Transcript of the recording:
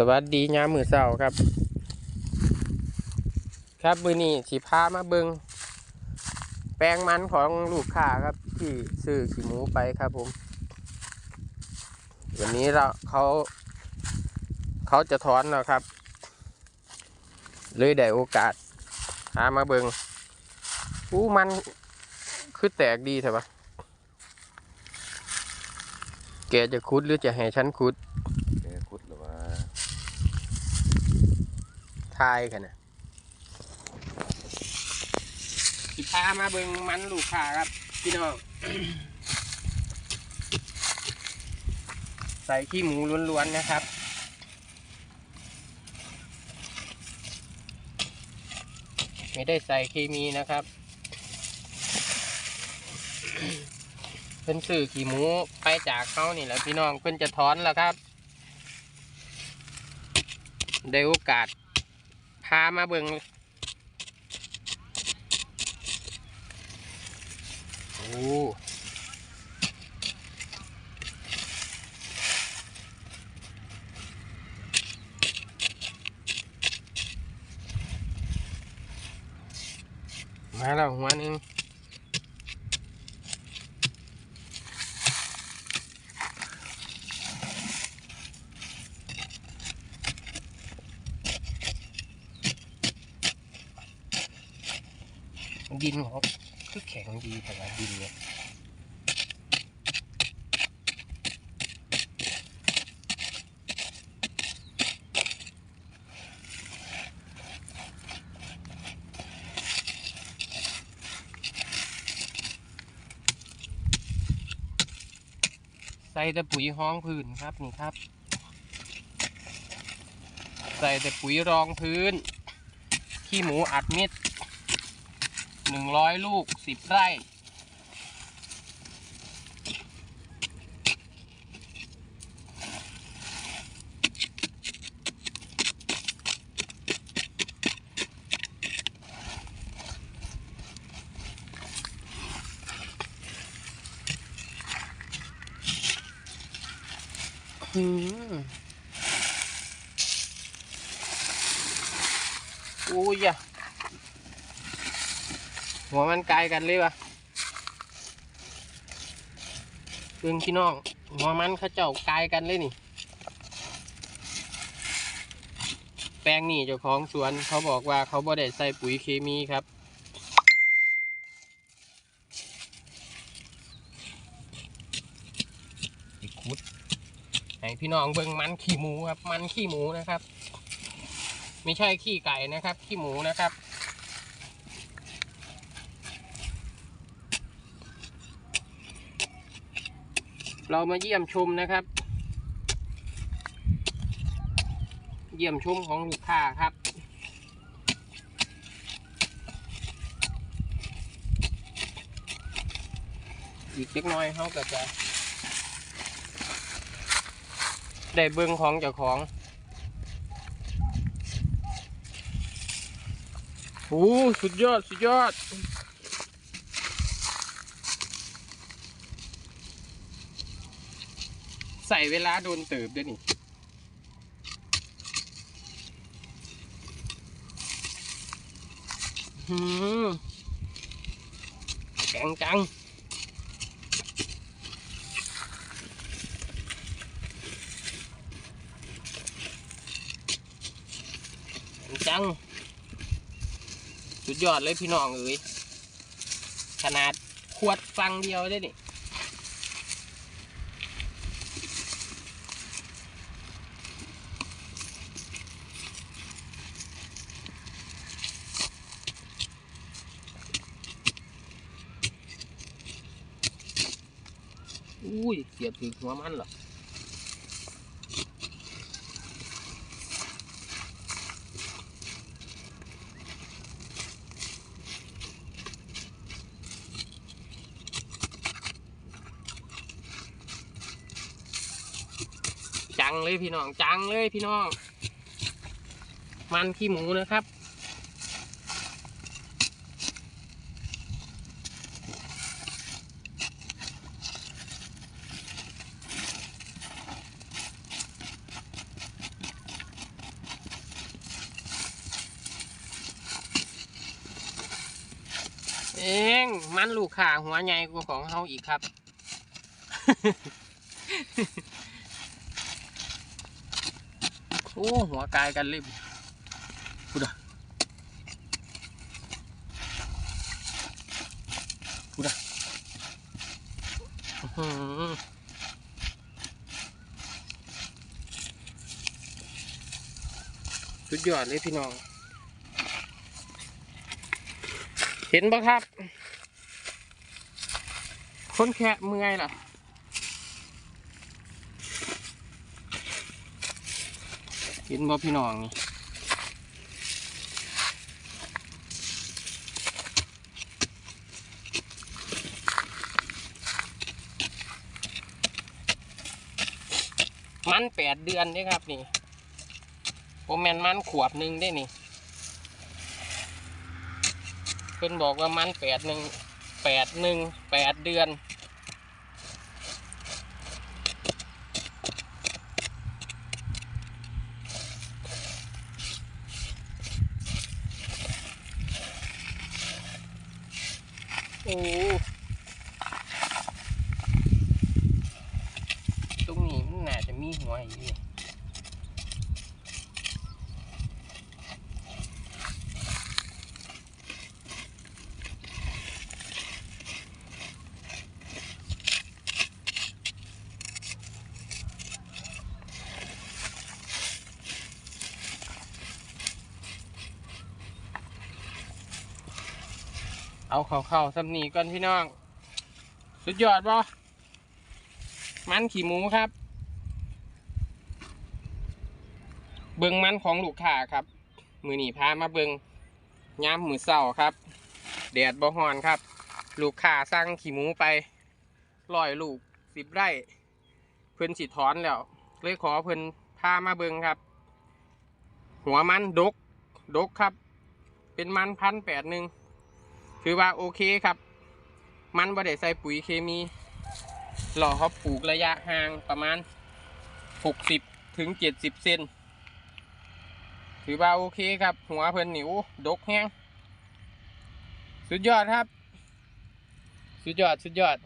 สวัสดียามมือเสาครับ ครับมือนี้สีพามาเบิงแปลงมันของลูกค้าครับ ที่ซื้อขี้หมูไปครับผม วันนี้เราเขาเขาจะถอนแล้วครับ เลยได้โอกาสพามาเบิงอู้มันคือแตกดีใช่ปะแกจะคุดหรือจะให้ฉันคุด แกคุดหรือว่า ทายกันนะสิพามาเบิงมันลูกค้าครับ พี่น้อง ใส่ขี้หมูล้วนๆนะครับไม่ได้ใส่เคมีนะครับเพิ่นซื้อขี้หมูไปจากเขานี่แหละพี่น้องเพิ่นจะถอนแล้วครับ ได้โอกาส พามาเบิงโอ้มาแล้วหัวหนึ่ง ดินเขาคือแข็งดีแต่ว่าดินเนี่ยใส่แต่ปุ๋ยห้องพื้นครับนี่ครับ ใส่แต่ปุ๋ยรองพื้นขี้หมูอัดเม็ด หนึ่งร้อยลูกสิบไร่ อืมโอ้ยอะ หัวมันไกลกันเลยวะเพื่อนพี่น้องหัวมันเขาเจ้าไกลกันเลยนี่ แปลงนี่เจ้าของสวนเขาบอกว่าเขาบ่ได้ใส่ปุ๋ยเคมีครับอีกคุดให้พี่น้องเบิ่งมันขี้หมูครับ มันขี้หมูนะครับ ไม่ใช่ขี้ไก่นะครับ ขี้หมูนะครับ เรามาเยี่ยมชมนะครับ เยี่ยมชมของลูกค้าครับอีกเล็กน้อยเขาก็จะ ได้เบิ้งของเจ้าของโอ้สุดยอด สุดยอด ใส่เวลาโดนเติบด้วยนี่หืมแข็งจังแข็งจัง สุดยอดเลยพี่น้องเอ้ย ขนาดขวดฟังเดียวได้นี่ อุ้ยเสียบถึงหัวมันหรอจังเลยพี่น้องจังเลยพี่น้อง มันขี้หมูนะครับ เองมันลูกข่าหัวใหญ่กว่าของเฮาอีกครับ โอ้หัวกายกันเลยพูดอะพูดอะอื้อหือสุดยอดเลยพี่น้อง เห็นปะครับ คนแค่เมื่อยล่ะเห็นบ่พี่น้องนี่มันแปดเดือนเด้ครับนี่โอแมนมันขวบหนึ่งได้นี่ เพิ่นบอกว่ามันแปดหนึ่งแปดหนึ่งแปดเดือน โอ้ตรงนี้มันน่าจะมีหัวอยู่นี่ เอาเข่าๆสำนีก่อนพี่น้อง สุดยอดบ่มันขี่หมูครับ เบิงมันของลูกค้าครับ มือหนีพามาเบิงย้ำมือเศร้าครับ แดดบ่ฮอนครับ ลูกค้าสั่งขี่หมูไปร้อยลูกสิบไร่เพิ่นสิถอนแล้วเลยขอเพิ่นพามาเบิงครับ หัวมันดก ดกครับ เป็นมันพันแปดหนึ่ง ถือว่าโอเคครับ มันบ่ได้ใส่ปุ๋ยเคมีหล่อเขาปลูกระยะห่างประมาณหกสิบถึงเจ็ดสิบเซนถือว่าโอเคครับ หัวเพิ่นหนิวดกแห้งสุดยอดครับ สุดยอด สุดยอด